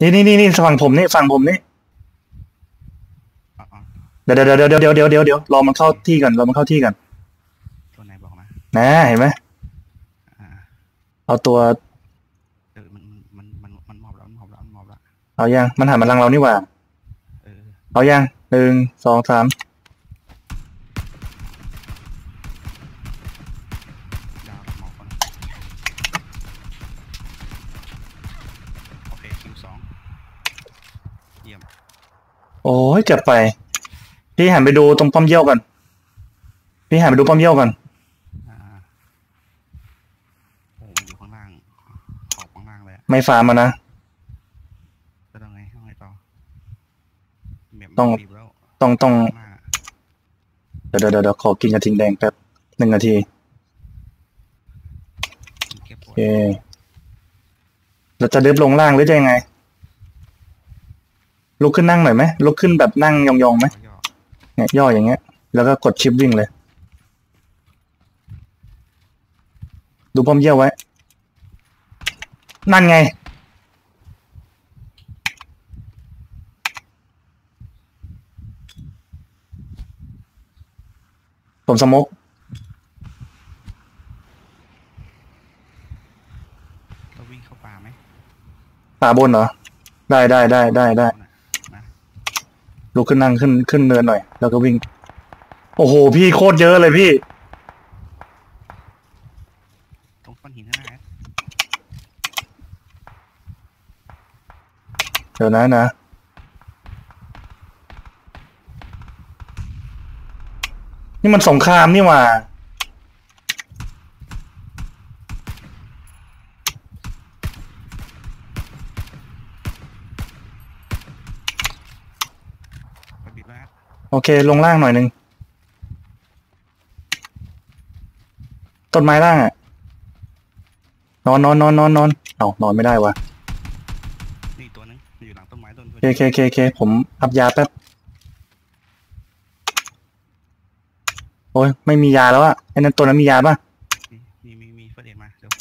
นี่นี่นี่นี่ฝั่งผมนี่ฝั่งผมนี่อ๋ออ๋อเดี๋ยวเดี๋ยวเดี๋ยวเดี๋ยวเดี๋ยวเดี๋ยวเดี๋ยวรอมันเข้าที่กันรอมันเข้าที่กันตัวไหนบอกนะนะเห็นไหมอ่าเอาตัว เออมันมันมันมันหมอบแล้วมันหมอบแล้วมันหมอบแล้วเอายังมันหันมาทางเรานี่หว่าเออ เอายังหนึ่งสองสาม ดาวกับหมอบก่อนนะโอเคคิวสองเยี่ยม โอ้ยเกือบไป พี่หันไปดูตรงป้อมเยี่ยวก่อนพี่หันไปดูป้อมเยี่ยวก่อนอ่าโอ้มันอยู่ข้างล่าง ขอบข้างล่างเลยอะไม่ฟาร์มมานะแล้วต้องไงต้องไงต่อแบบต้อง บีบแล้วต้องต้องข้างล่างอะเดี๋ยวเดี๋ยวเดี๋ยวขอกินกระทิงแดงแป๊บหนึ่งนาทีเก็บปโอวดเคเราจะดึบลงล่างหรือจะยังไง ลุกขึ้นนั่งหน่อยไหมลุกขึ้นแบบนั่งยองๆไหมย่อเนี่ยย่ออย่างเงี้ย แล้วก็กดชิปวิ่งเลย ดูป้อมเยี่ยวไว้ นั่นไง ผมสโมกเราวิ่งเข้าป่าไหมป่าบนเหรอ ได้ได้ได้ได้ได้นะนะ ลุกขึ้นนั่งขึ้นขึ้นเนินหน่อย แล้วก็วิ่ง โอ้โห พี่โคตรเยอะเลยพี่ ตรงก้อนหินข้างหน้าแอดเดี๋ยวนะนะนี่มันสงครามนี่หว่า ไปบีบแล้วแอด โอเค ลงล่างหน่อยหนึ่งต้นไม้ล่างอะนอนนอนนอนนอนนอนเอานอนไม่ได้วะนี่อีกตัวนึงมันอยู่หลังต้นไม้ต้นโอเคโอเคโอเคโอเคผมอัพยาแป๊บ โอ้ยไม่มียาแล้วอะไอ้นั่นตัวนั้นมียาป่ะ มีมีมีมีเฟรเดนมาเดี๋ยว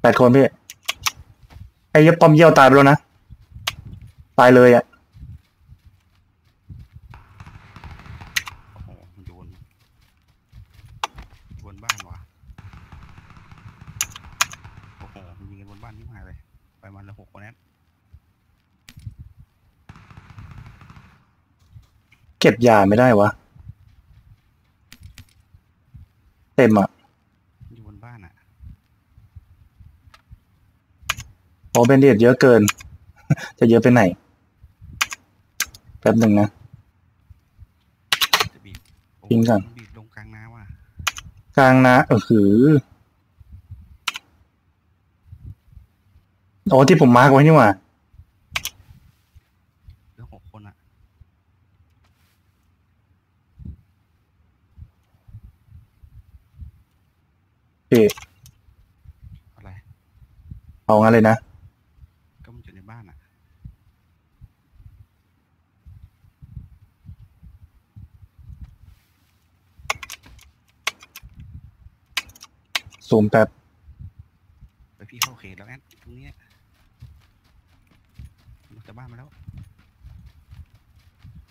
แปดคนพี่ ไอ้เหี้ยป้อมเยี่ยวตายไปแล้วนะ ตายเลยอะ โอ้โหมันอยู่บนบนบ้านว่ะโอ้โหมันยิงกันบนบ้านนี่มาเลย ไปมันละหกคนแอด เก็บยาไม่ได้วะ เต็มอะอยู่บนบ้านอะโอ้เบนเดดเยอะเกิน จะเยอะไปไหน แป๊บหนึ่งนะจะบีบโอ้โหทิ้งก่อนมับีบลงกลางน้ำว่ะกลางนะเออหือโอ้ที่ผมมาร์กไว้นี่หว่า เหลือหกคนอะ พี่อะไร เอางั้นเลยนะ ก็มันอยู่ในบ้านอะ ซูมแป๊บไปพี่เข้าเขตแล้วแอดตรงเนี้ยมันจากบ้านมาแล้ว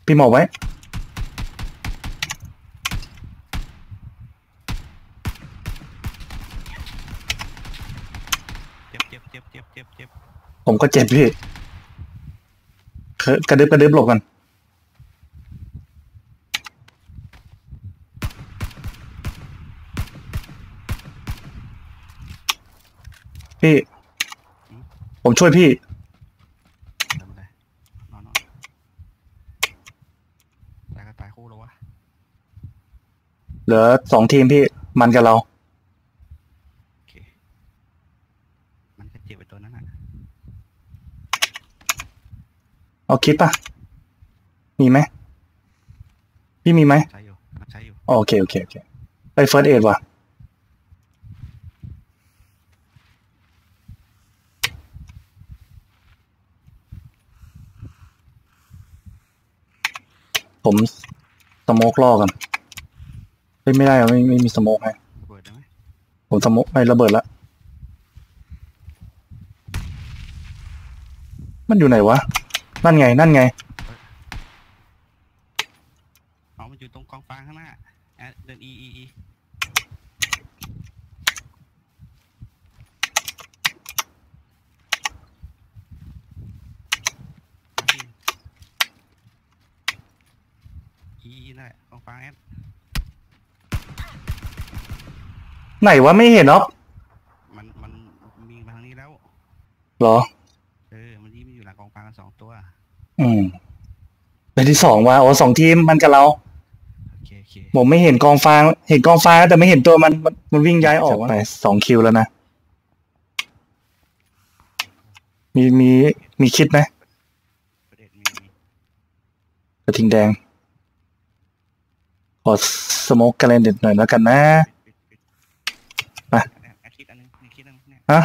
พี่หมอบไว้ เจ็บเจ็บ เจ็บเจ็บเจ็บเจ็บผมก็เจ็บพี่เคอะกระดึบกระดึบหลบกันพี่ ผมช่วยพี่ทำอะไรนอนนอนตายก็ตายคู่แล้ววะเหลือสองทีมพี่ มันกับเรา โอเค มัน ก็เจ็บไปตัวนั้นอะเอาคลิปป่ะ มีไหมพี่มีไหมใช้อยู่มันใช้อยู่อ๋อโอเคโอเคโอเคไปเฟิร์สเอดว่ะผมสโมกล่อกันเฮ้ยไม่ได้อะไม่ไม่มีสโมกไงระเบิดได้ไหมผมสโมกไม่ระเบิดละ มันอยู่ไหนวะ นั่นไง นั่นไงอ๋อมันอยู่ตรงกองฟางข้างหน้าแอดเดินอีอีอีอีอีนั่นแหละกองฟางแอดไหนวะไม่เห็นเนาะมันมันมีมาทางนี้แล้ว เหรอเอ อืมเป็นที่สองว่ะโอ้สองทีมมันกับเราโอเคโอเคผมไม่เห็นกองฟางเห็นกองฟางแต่ไม่เห็นตัวมันมันมันวิ่งย้ายออกไปสองคิวแล้วนะ มีมีมีคิดไหมประเด็นมีกระทิงแดงขอสโมกกันเลยเด็ดหน่อยแล้วกันนะปิดปิดไปเนี่ยแอดคิดอันนึงเนี่ยคิดอันนึงเนี่ยฮะ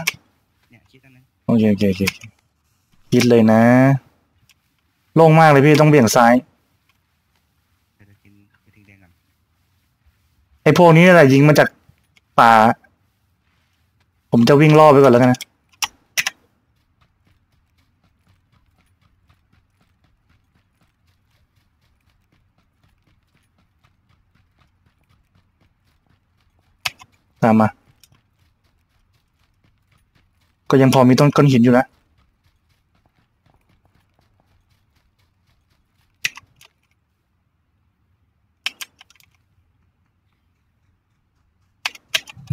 เนี่ยคิดอันนึงโอเคโอเคโอเคโอเคคิดเลยนะ โล่งมากเลยพี่ต้องเบี่ยงซ้ายเดี๋ยวเดี๋ยวกินกระทิงแดงก่อนไอ้พวกนี้แหละยิงมาจากป่า ผมจะวิ่งล่อไปก่อนแล้วกันนะตามมา ก็ยังพอมีต้นก้อนหินอยู่นะ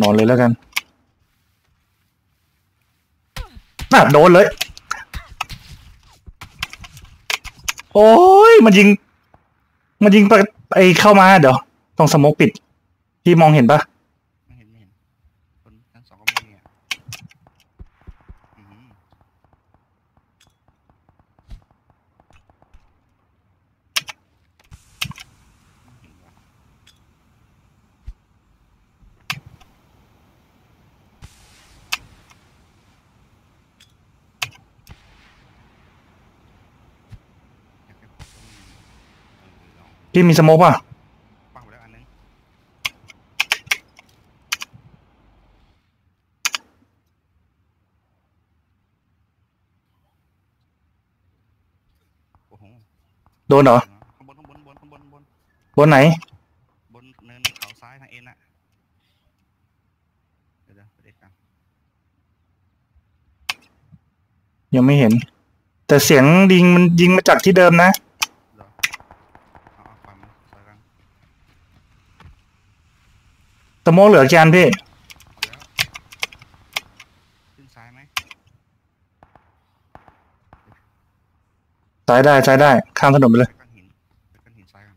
อนเลยแล้วกันน่าโดนเลย โอ้ยมันยิง มันยิงไปไอเข้ามาเดี๋ยว ต้องสโมกปิด พี่มองเห็นปะ ไม่เห็นไม่เห็นคนทั้งสองก็ไม่มีอะอือหือไม่เห็นว่ะ อยากให้ผมต้องมีเออลอง พี่มีสโมกป่ะปักไปแล้วอันนึงโอ้โหโดนเหรอ ข้างบนข้างบนข้างบนข้างบนข้างบนบนไหน บนเนินเขาซ้ายทางเอ็นอะเดี๋ยวเดี๋ยวไปเด็กกันยังไม่เห็น แต่เสียงยิงมันยิงมาจากที่เดิมนะ เหรอเอาเอาความมาซอยกัน สโมกเหลือจานพี่เอาแล้วขึ้นซ้ายไหมซ้ายได้ซ้ายได้ ข้ามถนนไปเลย ไปก้อนหินไปก้อนหินซ้ายกัน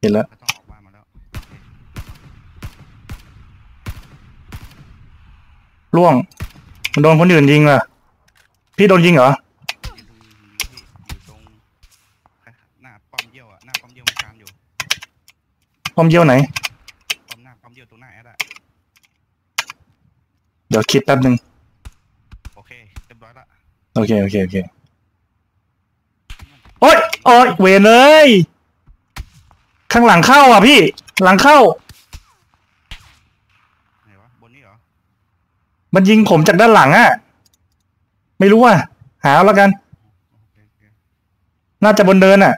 เห็นแล้ว ก็ต้องออกบ้านมาแล้วโอเคล่วงมันโดนคนอื่นยิงเหรอพี่โดนยิงเหรอ ยืนตรงนี้พี่อยู่ตรงหน้าป้อมเยี่ยวอะหน้าป้อมเยี่ยวมันการอยู่ พร้อมเยี่ยวไหนป้อมหน้าป้อมเยี่ยวตรงหน้าแอดอะเดี๋ยวคิดแป๊บหนึ่งโอเคเรียบร้อยละโอเค โอเค โอเค โอ๊ยโอ๊ยเวรเลย ข้างหลังเข้าอะพี่ หลังเข้า ไหนวะบนนี้เหรอมันยิงผมจากด้านหลังอะ ไม่รู้อะ หาเอาแล้วกัน โอเคโอเคน่าจะบนเดินอะ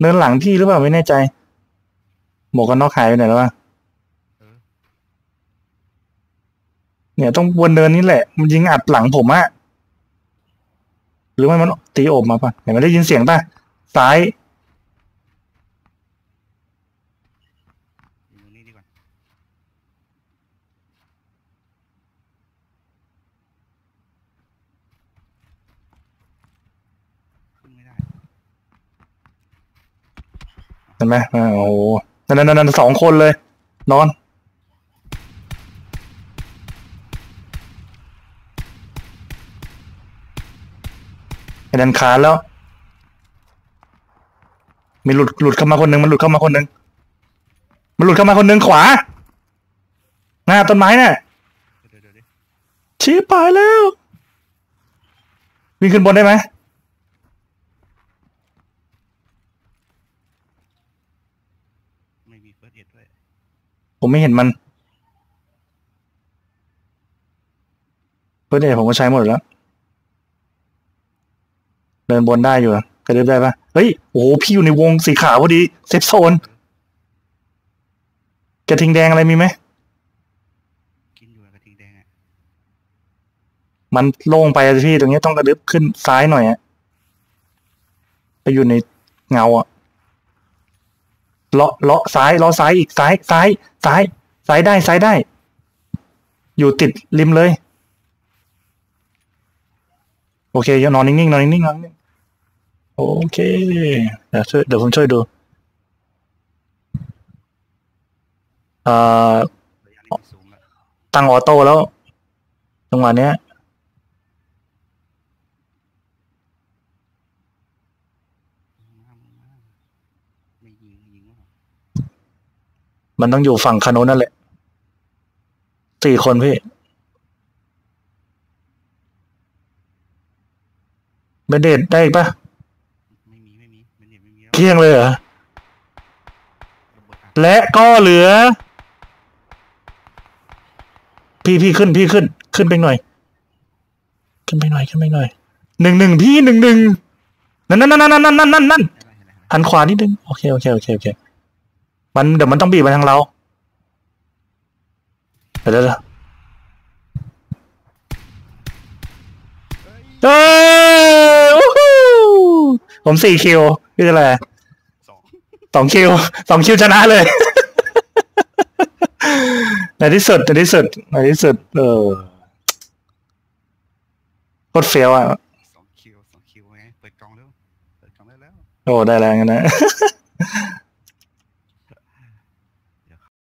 เดินหลังพี่หรือเปล่าไม่แน่ใจ หมวกกันน็อกหายไปไหนแล้ววะเออเนี่ยต้องบนเดินนี่แหละ มันยิงอัดหลังผมอะหรือไม่มันตีโอบมาปะเห็นไหมได้ยินเสียงป่ะ ซ้าย อยู่ตรงนี้ดีกว่าขึ้นไม่ได้ เห็นไหมอ่าโอ้โห นั่นนั่นนั่นสองคนเลย นอน ไอ้ดันขาแล้ว มีหลุดหลุดเข้ามาคนหนึ่งมันหลุดเข้ามาคนหนึ่งมันหลุดเข้ามาคนหนึ่งขวา หน้าต้นไม้น่ะเดี๋ยวเดี๋ยวเดี๋ยวชี้ปายแล้ว วิ่งขึ้นบนได้ไหมไม่มีเฟิร์สเอ็ดด้วย ผมไม่เห็นมันเพื่อนเอกผมก็ใช้หมดแล้ว เดินบนได้อยู่อะกระดึบได้ปะเฮ้ย โอ้โห พี่อยู่ในวงสีขาวพอดี เซฟโซน กระทิงแดงอะไรมีไหมกินอยู่อะกระทิงแดงอะ มันโล่งไปอะพี่ ตรงนี้ต้องกระดึบขึ้นซ้ายหน่อยอะไปอยู่ในเงาอะ เลาะเลาะซ้ายเลาะซ้ายอีกซ้ายซ้ายซ้ายซ้ายได้ซ้ายได้ อยู่ติดริมเลย โอเคอย่านอนนิ่งๆนอนนิ่งๆนอนนิ่งโอเคเดี๋ยวช่วยเดี๋ยวผมช่วยดูเอ่อตั้งออโต้แล้วจังหวะเนี้ย มามาไม่ ยิงไม่ยิงว่ะมันต้องอยู่ฝั่งคาโนนนั่นแหละสี่คนพี่เบนเดดได้อีกปะไม่มีไม่มีมันเนี่ยไม่มีแล้วเที่ยงเลยเหรอระเบิดอัดและก็เหลือ พี่พี่ขึ้นพี่ขึ้น ขึ้นไปหน่อย ขึ้นไปหน่อยขึ้นไปหน่อยหนึ่งหนึ่งพี่หนึ่งหนึ่งนั่นนั่นนั่นนั่นนั่นนั่น หันขวานิดนึงโอเคโอเคโอเคโอเคมันเดี๋ยวมันต้องบีบมาทางเราเดี๋ยวเดี๋ยวเอ้ยผมสี่คิวพี่อะไรสองสองคิวสองคิวชนะเลยในที่สุดในที่สุดในที่สุดเออโคตรเฟี้ยวอะ โอ้ได้แล้วงั้นนะ